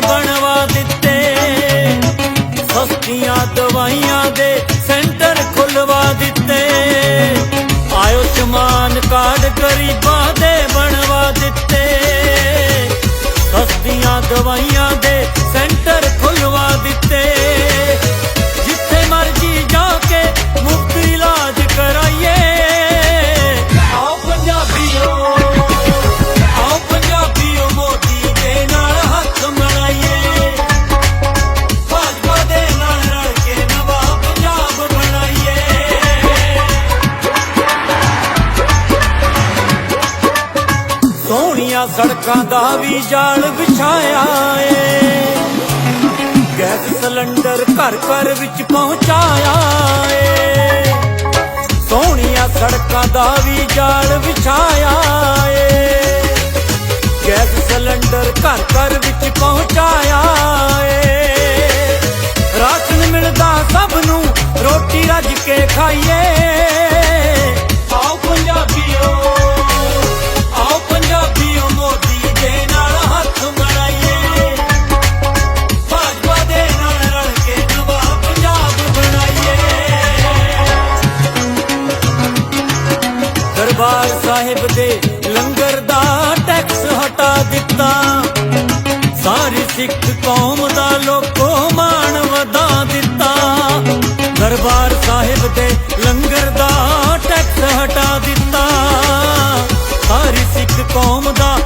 ਬਣਵਾ ਦਿੱਤੇ। ਸਸਤੀਆਂ ਦਵਾਈਆਂ ਦੇ ਸੈਂਟਰ ਖੁੱਲਵਾ ਦਿੱਤੇ। ਆਯੁਸ਼ਮਾਨ ਕਾਰਡ ਗਰੀਬਾਂ ਦੇ ਬਣਵਾ ਦਿੱਤੇ। ਸਸਤੀਆਂ ਦਵਾਈਆਂ ਸੜਕਾਂ ਦਾ ਵੀ ਜਾਲ ਵਿਛਾਇਆ ਏ। ਗੈਸ ਸਿਲੰਡਰ ਘਰ ਘਰ ਵਿੱਚ ਪਹੁੰਚਾਇਆ ਏ। ਸੋਹਣੀਆਂ ਸੜਕਾਂ ਦਾ ਵੀ ਜਾਲ ਵਿਛਾਇਆ ਏ। ਗੈਸ ਸਿਲੰਡਰ ਘਰ ਘਰ ਵਿੱਚ ਪਹੁੰਚਾਇਆ ਸਾਹਿਬ ਦੇ ਲੰਗਰ ਦਾ ਟੈਕਸ ਹਟਾ ਦਿੱਤਾ। ਸਾਰੀ ਸਿੱਖ ਕੌਮ ਦਾ ਲੋਕੋ ਮਾਣ ਵਧਾ ਦਿੱਤਾ। ਦਰਬਾਰ ਸਾਹਿਬ ਦੇ ਲੰਗਰ ਦਾ ਟੈਕਸ ਹਟਾ ਦਿੱਤਾ। ਸਾਰੀ ਸਿੱਖ ਕੌਮ ਦਾ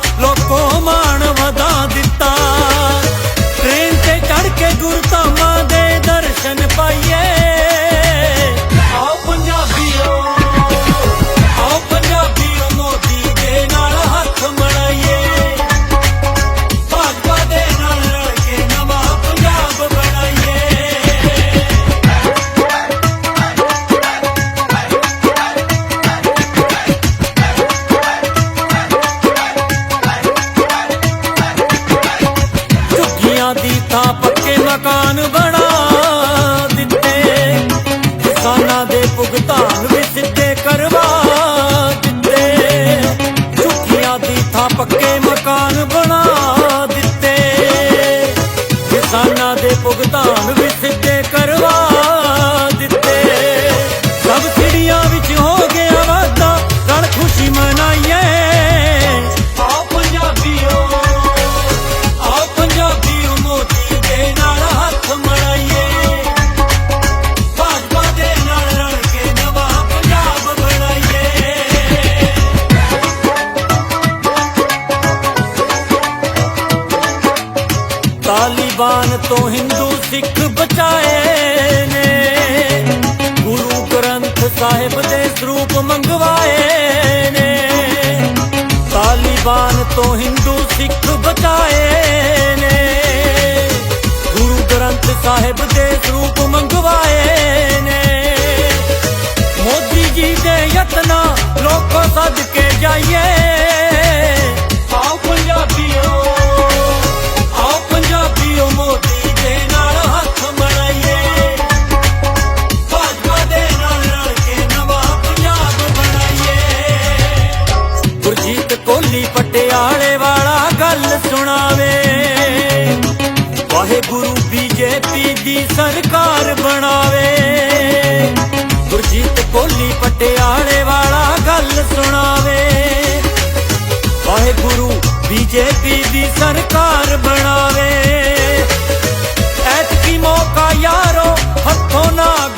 ਝੁੱਗੀਆਂ ਪੱਕੇ ਮਕਾਨ ਬਣਾ ਦਿੱਤੇ? ਕਿਸਾਨਾਂ ਦੇ ਭੁਗਤਾਨ ਵੀ ਸਿੱਧੇ ਕਰਵਾ ਦਿੱਤੇ। ਝੁੱਗੀਆਂ ਦੀ ਥਾਂ ਪੱਕੇ ਮਕਾਨ ਤਾਲਿਬਾਨ ਤੋਂ ਹਿੰਦੂ ਸਿੱਖ ਬਚਾਏ ਨੇ। ਗੁਰੂ ਗ੍ਰੰਥ ਸਾਹਿਬ ਦੇ ਸਰੂਪ ਮੰਗਵਾਏ ਨੇ। ਤਾਲਿਬਾਨ ਤੋਂ ਹਿੰਦੂ ਸਿੱਖ ਬਚਾਏ ਨੇ। ਗੁਰੂ ਗ੍ਰੰਥ ਸਾਹਿਬ ਦੇ ਸਰੂਪ ਮੰਗਵਾਏ ਨੇ। ਮੋਦੀ ਜੀ ਦੇ ਯਤਨਾ ਲੋਕੋ ਬੀਜੇਪੀ ਦੀ ਸਰਕਾਰ ਬਣਾਵੇ। ਗੁਰਜੀਤ ਕੋਲੀ ਪਟਿਆਲੇ ਵਾਲਾ ਗੱਲ ਸੁਣਾਵੇ। ਵਾਹਿਗੁਰੂ ਬੀਜੇਪੀ ਦੀ ਸਰਕਾਰ ਬਣਾਵੇ। ਐਤਕੀ ਮੌਕਾ ਯਾਰੋ ਹੱਥੋਂ ਨਾ